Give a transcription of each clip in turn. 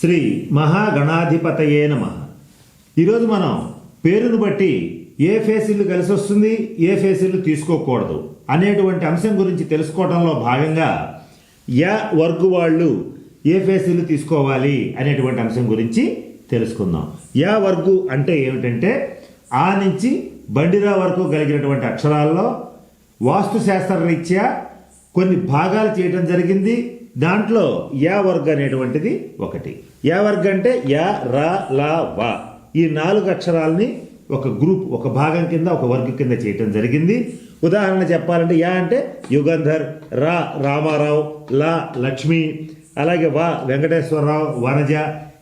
శ్రీ మహాగణాధిపతయే నమ. ఈరోజు మనం పేరును బట్టి ఏ ఫేసిల్లు కలిసి వస్తుంది ఏ ఫేసిల్లు తీసుకోకూడదు అనేటువంటి అంశం గురించి తెలుసుకోవడంలో భాగంగా యా వర్గు వాళ్ళు ఏ ఫేసిల్లు తీసుకోవాలి అనేటువంటి అంశం గురించి తెలుసుకుందాం. యా వర్గు అంటే ఏమిటంటే ఆ నుంచి బండిరా వరకు కలిగినటువంటి అక్షరాల్లో వాస్తుశాస్త్ర రీత్యా కొన్ని భాగాలు చేయడం జరిగింది దాంట్లో యా వర్గ అనేటువంటిది ఒకటి. యా వర్గ అంటే యా రా లా వా. ఈ నాలుగు అక్షరాలని ఒక గ్రూప్ ఒక భాగం కింద ఒక వర్గ కింద చేయటం జరిగింది. ఉదాహరణ చెప్పాలంటే యా అంటే యుగంధర్ రా రామారావు లా లక్ష్మి అలాగే వా వెంకటేశ్వరరావు వనజ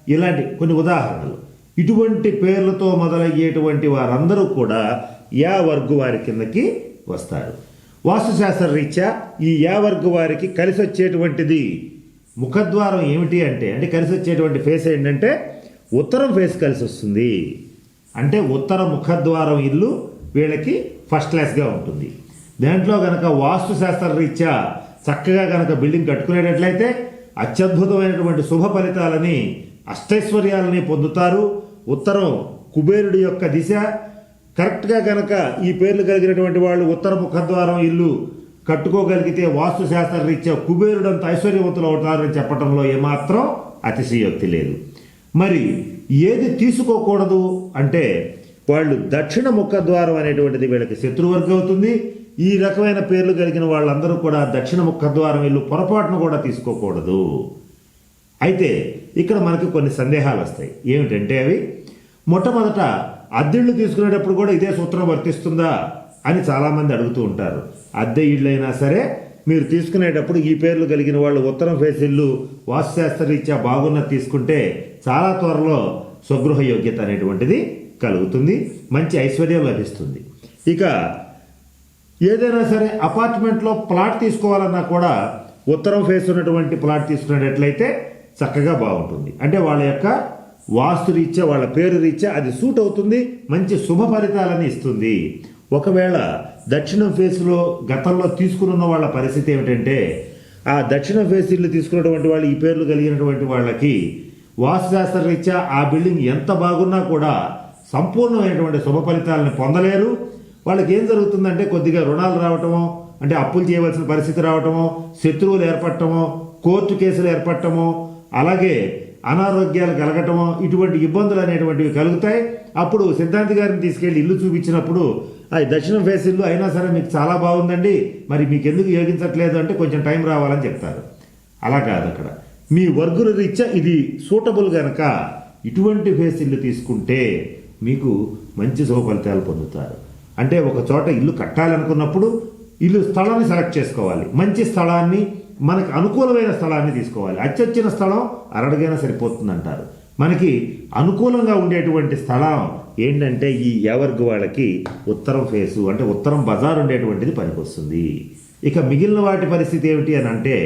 ఇలాంటి కొన్ని ఉదాహరణలు. ఇటువంటి పేర్లతో మొదలయ్యేటువంటి వారందరూ కూడా యా వర్గు వారి కిందకి వస్తారు. వాస్తుశాస్త్ర రీత్యా ఈ యావర్గు వారికి కలిసి వచ్చేటువంటిది ముఖద్వారం ఏమిటి అంటే అంటే కలిసి వచ్చేటువంటి ఫేస్ ఏంటంటే ఉత్తరం ఫేస్ కలిసి వస్తుంది అంటే ఉత్తర ముఖద్వారం ఇల్లు వీళ్ళకి ఫస్ట్ క్లాస్గా ఉంటుంది. దాంట్లో గనక వాస్తుశాస్త్ర రీత్యా చక్కగా గనక బిల్డింగ్ కట్టుకునేటట్లయితే అత్యద్భుతమైనటువంటి శుభ ఫలితాలని అష్టైశ్వర్యాలని పొందుతారు. ఉత్తరం కుబేరుడి యొక్క దిశ కరెక్ట్గా కనుక ఈ పేర్లు కలిగినటువంటి వాళ్ళు ఉత్తర ముఖద్వారం ఇల్లు కట్టుకోగలిగితే వాస్తుశాస్త్ర రీత్యా కుబేరుడంత ఐశ్వర్యవంతులు అవుతారని చెప్పడంలో ఏమాత్రం అతిశయోక్తి లేదు. మరి ఏది తీసుకోకూడదు అంటే వాళ్ళు దక్షిణ ముఖద్వారం అనేటువంటిది వీళ్ళకి శత్రువర్గం అవుతుంది. ఈ రకమైన పేర్లు కలిగిన వాళ్ళందరూ కూడా దక్షిణ ముఖద్వారం ఇల్లు పొరపాటును కూడా తీసుకోకూడదు. అయితే ఇక్కడ మనకు కొన్ని సందేహాలు వస్తాయి. ఏమిటంటే అవి? మొట్టమొదట అద్దెళ్ళు తీసుకునేటప్పుడు కూడా ఇదే సూత్రం వర్తిస్తుందా అని చాలామంది అడుగుతూ ఉంటారు. అద్దె ఇళ్ళైనా సరే మీరు తీసుకునేటప్పుడు ఈ పేర్లు కలిగిన వాళ్ళు ఉత్తరం ఫేస్ ఇల్లు వాస్తుశాస్త్రరీత్యా బాగున్న తీసుకుంటే చాలా త్వరలో స్వగృహ యోగ్యత అనేటువంటిది కలుగుతుంది మంచి ఐశ్వర్యం లభిస్తుంది. ఇక ఏదైనా సరే అపార్ట్మెంట్లో ప్లాట్ తీసుకోవాలన్నా కూడా ఉత్తరం ఫేస్ ఉన్నటువంటి ప్లాట్ తీసుకునేటట్లయితే చక్కగా బాగుంటుంది. అంటే వాళ్ళ యొక్క వాస్తు రీత్యా వాళ్ళ పేరు రీత్యా అది సూట్ అవుతుంది మంచి శుభ ఫలితాలని ఇస్తుంది. ఒకవేళ దక్షిణం ఫేస్లో గతంలో తీసుకున్న వాళ్ళ పరిస్థితి ఏమిటంటే ఆ దక్షిణ ఫేస్ ఇల్లు తీసుకున్నటువంటి వాళ్ళు ఈ పేర్లు కలిగినటువంటి వాళ్ళకి వాస్తుశాస్త్ర రీత్యా ఆ బిల్డింగ్ ఎంత బాగున్నా కూడా సంపూర్ణమైనటువంటి శుభ ఫలితాలను పొందలేరు. వాళ్ళకి ఏం జరుగుతుందంటే కొద్దిగా రుణాలు రావటమో అంటే అప్పులు చేయవలసిన పరిస్థితి రావటమో శత్రువులు ఏర్పడటమో కోర్టు కేసులు ఏర్పడటమో అలాగే అనారోగ్యాలు కలగటము ఇటువంటి ఇబ్బందులు అనేటువంటివి కలుగుతాయి. అప్పుడు సిద్ధాంతి గారిని తీసుకెళ్ళి ఇల్లు చూపించినప్పుడు అది దక్షిణం ఫేస్ ఇల్లు అయినా సరే మీకు చాలా బాగుందండి. మరి మీకు ఎందుకు యోగించట్లేదు? అంటే కొంచెం టైం రావాలని చెప్తారు. అలా కాదు అక్కడ. మీ వర్గుల రీత్యా ఇది సూటబుల్ గనక ఇటువంటి ఫేస్ ఇల్లు తీసుకుంటే మీకు మంచి శుభ ఫలితాలు పొందుతారు. అంటే ఒక చోట ఇల్లు కట్టాలనుకున్నప్పుడు ఇల్లు స్థలాన్ని సెలెక్ట్ చేసుకోవాలి. మంచి స్థలాన్ని మనకు అనుకూలమైన స్థలాన్ని తీసుకోవాలి. అచ్చొచ్చిన స్థలం అరడుగైనా సరిపోతుంది అంటారు మనకి అనుకూలంగా ఉండేటువంటి స్థలం ఏంటంటే ఈ ఎవర్గు వాళ్ళకి ఉత్తరం ఫేసు అంటే ఉత్తరం బజార్ ఉండేటువంటిది పనికొస్తుంది. ఇక మిగిలిన వాటి పరిస్థితి ఏమిటి అని అంటే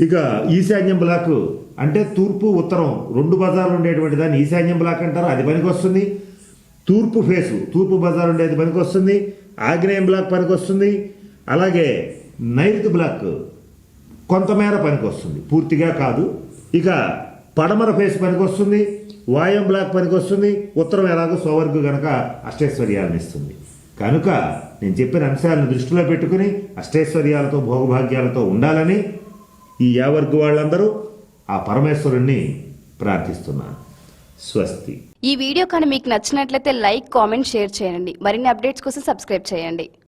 ఇక ఈశాన్యం బ్లాక్ అంటే తూర్పు ఉత్తరం రెండు బజార్లు ఉండేటువంటి దాన్ని ఈశాన్యం బ్లాక్ అంటారు అది పనికి వస్తుంది తూర్పు ఫేసు తూర్పు బజార్ ఉండేది పనికి వస్తుంది ఆగ్నేయం బ్లాక్ పనికి వస్తుంది అలాగే నైరుతి బ్లాక్ కొంతమేర పనికి వస్తుంది పూర్తిగా కాదు. ఇక పడమర ఫేస్ పనికి వస్తుంది వాయం బ్లాక్ పనికి వస్తుంది ఉత్తరం ఎలాగో సోవర్గు గనక అష్టైశ్వర్యాలను ఇస్తుంది. కనుక నేను చెప్పిన అంశాలను దృష్టిలో పెట్టుకుని అష్టైశ్వర్యాలతో భోగభాగ్యాలతో ఉండాలని ఈ యావర్గు వాళ్ళందరూ ఆ పరమేశ్వరుణ్ణి ప్రార్థిస్తున్నాను. స్వస్తి. ఈ వీడియో కానీ మీకు నచ్చినట్లయితే లైక్ కామెంట్ షేర్ చేయండి. మరిన్ని అప్డేట్స్ కోసం సబ్స్క్రైబ్ చేయండి.